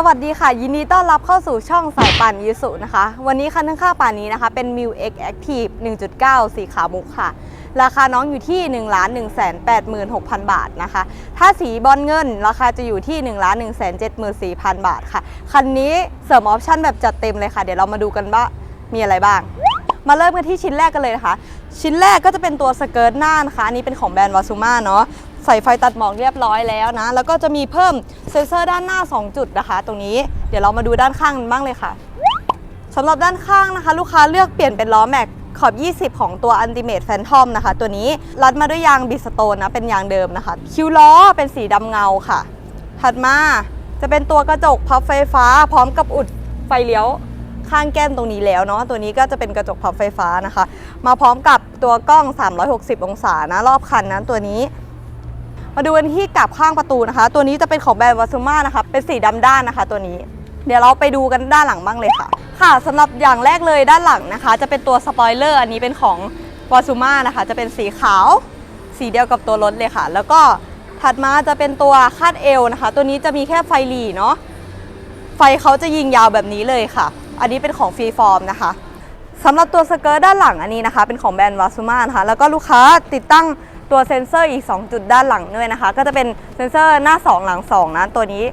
สวัสดีค่ะ ยินดีต้อนรับเข้าสู่ช่องสายป่านยูสุนะคะ วันนี้คันทั้งค่าป่านนี้นะคะ เป็น m i u X Active 1.9 สีขาวมุกค่ะ ราคาน้องอยู่ที่ 1 1 8 6 0 0 0 บาทนะคะ ถ้าสีบอลเงิน ราคาจะอยู่ที่ 1 1 7 4 0 0 0 บาทค่ะ คันนี้เสริมออปชั่นแบบจัดเต็มเลยค่ะ เดี๋ยวเรามาดูกันว่ามีอะไรบ้าง มาเริ่มกันที่ชิ้นแรกกันเลยนะคะ ชิ้นแรกก็จะเป็นตัวสเกิร์ตหน้านะคะอันนี้เป็นของแบรนด์วาซูมาเนาะ ใส่ไฟตัดหมอกเรียบร้อยแล้วนะ แล้วก็จะมีเพิ่มเซ็นเซอร์ด้านหน้า 2 จุดนะคะ ตรงนี้เดี๋ยวเรามาดูด้านข้างกันบ้างเลยค่ะสำหรับด้านข้างนะคะ ลูกค้าเลือกเปลี่ยนเป็นล้อแม็กขอบ 20 ของตัว Ultimate Phantom นะคะ ตัวนี้รัดมาด้วยยางบิสโตนนะ เป็นยางเดิมนะคะ คิวล้อเป็นสีดำเงาค่ะ ถัดมาจะเป็นตัวกระจกพับไฟฟ้า พร้อมกับอุดไฟเลี้ยวข้างแก้มตรงนี้แล้วเนาะตัวนี้ก็จะเป็นกระจกพับไฟฟ้านะคะ มาพร้อมกับตัวกล้อง 360 องศานะ รอบคันนะตัวนี้ มาดูกันที่กลับข้างประตูนะคะ ตัวนี้จะเป็นของแบรนด์วาซูมานะคะเป็นสีดำด้านนะคะ ตัวนี้ เดี๋ยวเราไปดูกันด้านหลังบ้างเลยค่ะ ค่ะสำหรับอย่างแรกเลยด้านหลังนะคะ จะเป็นตัวสปอยเลอร์อันนี้เป็นของวาซูมานะคะจะเป็นสีขาว สีเดียวกับตัวรถเลยค่ะ แล้วก็ถัดมาจะเป็นตัวคาดเอวนะคะ ตัวนี้จะมีแค่ไฟหลีเนาะไฟเขาจะยิงยาวแบบนี้เลยค่ะ อันนี้เป็นของฟรีฟอร์มนะคะสำหรับตัวสเกิร์ตด้านหลังอันนี้นะคะ เป็นของแบรนด์วาซูมานะคะแล้วก็ลูกค้าติดตั้ง ตัวเซ็นเซอร์อีก 2 จุดด้านหลังด้วยนะคะ ก็จะเป็นเซ็นเซอร์หน้า 2 หลัง 2 นะตัวนี้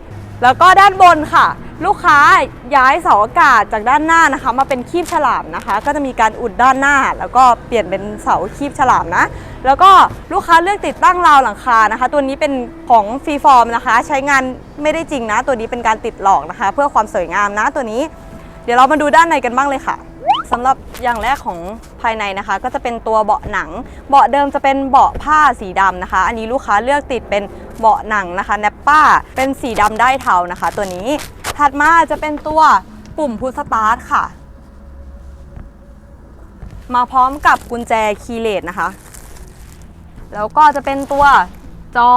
แล้วก็ด้านบนค่ะ ลูกค้าย้ายเสาอากาศจากด้านหน้านะคะ มาเป็นคีบฉลามนะคะ ก็จะมีการอุดด้านหน้า แล้วก็เปลี่ยนเป็นเสาคีบฉลามนะ แล้วก็ลูกค้าเลือกติดตั้งราวหลังคานะคะ ตัวนี้เป็นของฟรีฟอร์มนะคะ ใช้งานไม่ได้จริงนะ ตัวนี้เป็นการติดหลอกนะคะ เพื่อความสวยงามนะตัวนี้ เดี๋ยวเรามาดูด้านในกันบ้างเลยค่ะ สำหรับอย่างแรกของภายในนะคะ ก็จะเป็นตัวเบาะหนัง เบาะเดิมจะเป็นเบาะผ้าสีดำนะคะ อันนี้ลูกค้าเลือกติดเป็นเบาะหนังนะคะแนปป้าเป็นสีดำได้เทานะคะ ตัวนี้ถัดมาจะเป็นตัวปุ่มพุชสตาร์ทค่ะ มาพร้อมกับกุญแจคีย์เลสนะคะ แล้วก็จะเป็นตัว จอ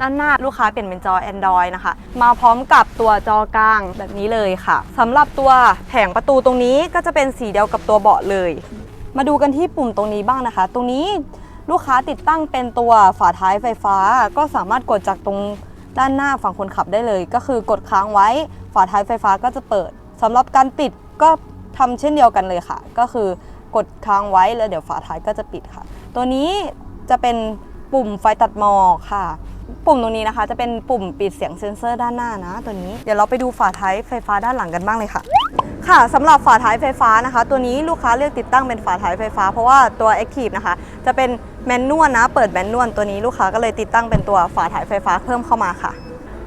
ด้านหน้าลูกค้าเปลี่ยนเป็นจอ Android นะคะ มาพร้อมกับตัวจอกลางแบบนี้เลยค่ะสำหรับตัวแผงประตูตรงนี้ก็จะเป็นสีเดียวกับตัวเบาะเลย มาดูกันที่ปุ่มตรงนี้บ้างนะคะ ตรงนี้ลูกค้าติดตั้งเป็นตัวฝาท้ายไฟฟ้า ก็สามารถกดจากตรงด้านหน้าฝั่งคนขับได้เลย ก็คือกดค้างไว้ฝาท้ายไฟฟ้าก็จะเปิดสำหรับการปิดก็ทำเช่นเดียวกันเลยค่ะ ก็คือกดค้างไว้แล้วเดี๋ยวฝาท้ายก็จะปิดค่ะ ตัวนี้จะเป็น ปุ่มไฟตัดหมอกค่ะ ปุ่มตรงนี้นะคะ จะเป็นปุ่มปิดเสียงเซ็นเซอร์ด้านหน้านะ ตัวนี้เดี๋ยวเราไปดูฝาท้ายไฟฟ้าด้านหลังกันบ้างเลยค่ะ ค่ะสำหรับฝาท้ายไฟฟ้านะคะ ตัวนี้ลูกค้าเลือกติดตั้งเป็นฝาท้ายไฟฟ้าเพราะว่าตัว Active นะคะ จะเป็นแมนนวลนะ เปิดแมนนวลตัวนี้ลูกค้าก็เลยติดตั้งเป็นตัวฝาท้ายไฟฟ้าเพิ่มเข้ามาค่ะ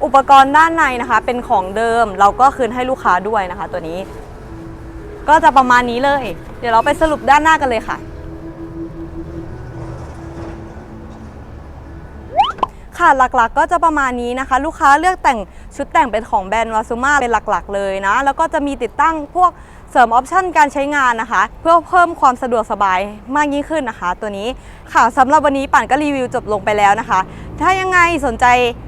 อุปกรณ์ด้านในนะคะ เป็นของเดิมเราก็คืนให้ลูกค้าด้วยนะคะ ตัวนี้ ก็จะประมาณนี้เลย เดี๋ยวเราไปสรุปด้านหน้ากันเลยค่ะ ค่ะหลักๆก็จะประมาณนี้นะคะ ลูกค้าเลือกแต่งชุดแต่งเป็นของแบรนด์วาซูมาเป็นหลักๆ เลยนะ แล้วก็จะมีติดตั้งพวกเสริมออปชันการใช้งานนะคะ เพื่อเพิ่มความสะดวกสบายมากยิ่งขึ้นนะคะ ตัวนี้ค่ะสำหรับวันนี้ป่านก็รีวิวจบลงไปแล้วนะคะ ถ้ายังไงสนใจ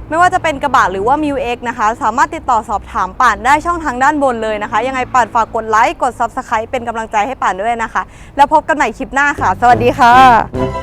ไม่ว่าจะเป็นกระบะหรือว่า m ิวเนะคะ สามารถติดต่อสอบถามป่านได้ช่องทางด้านบนเลยนะคะ ยังไงป่านฝากกดไลค์กด Subscribe เป็นกำลังใจให้ป่านด้วยนะคะ แล้วพบกันใหม่คลิปหน้าค่ะ สวัสดีค่ะ